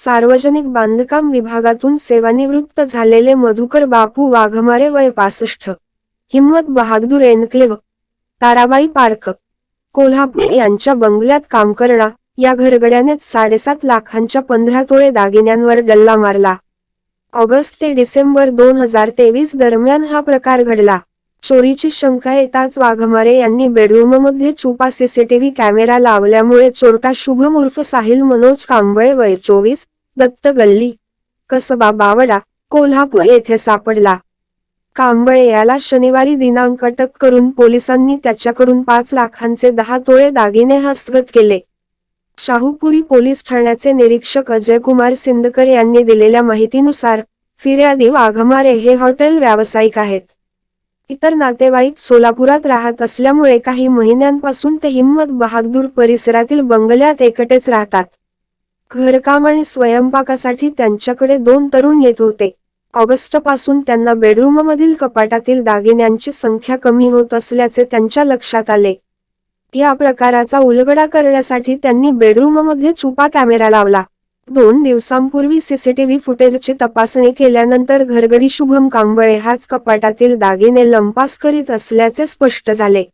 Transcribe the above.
सार्वजनिक बांधकाम विभागातून सेवानिवृत्त झालेले मधुकर बापू वाघमारे वय पासष्ट. हिम्मत बहादूर एनक्लेव. ताराबाई पार्क कोल्हापूर यांच्या बंगल्यात काम करणा या घरगड्यानेच साडेसात लाखांच्या पंधरा तोळे दागिन्यांवर डल्ला मारला. ऑगस्ट ते डिसेंबर दोन हजार तेवीस दरम्यान हा प्रकार घडला. चोरीची शंका येताच वाघमारे यांनी बेडरूममध्ये चुपा सीसीटीव्ही कॅमेरा लावल्यामुळे चोरटा शुभम उर्फ साहिल मनोज कांबळे वय चोवीस दत्त गल्ली. कसबा बावडा कोल्हापूर येथे सापडला. कांबळे याला शनिवारी दिनांक अटक करून पोलिसांनी त्याच्याकडून पाच लाखांचे दहा तोळे दागिने हस्तगत केले. शाहूपुरी पोलीस ठाण्याचे निरीक्षक अजय कुमार सिंदकर यांनी दिलेल्या माहितीनुसार फिर्यादी वाघमारे हे हॉटेल व्यावसायिक आहेत. इतर नातेवाईक सोलापुरात राहत असल्यामुळे काही महिन्यांपासून ते हिम्मत बहादूर परिसरातील बंगल्यात एकटेच राहतात. घरकाम आणि स्वयंपाकासाठी त्यांच्याकडे दोन तरुण येत होते. ऑगस्टपासून त्यांना बेडरूममधील कपाटातील दागिन्यांची संख्या कमी होत असल्याचे त्यांच्या लक्षात आले. या प्रकाराचा उलगडा करण्यासाठी त्यांनी बेडरूममध्ये छुपा कॅमेरा लावला. दोन दिवसांपूर्वी सीसीटीव्ही फुटेजची तपासणी केल्यानंतर घरगडी शुभम कांबळे हाच कपाटातील दागिने लंपास करीत असल्याचे स्पष्ट झाले.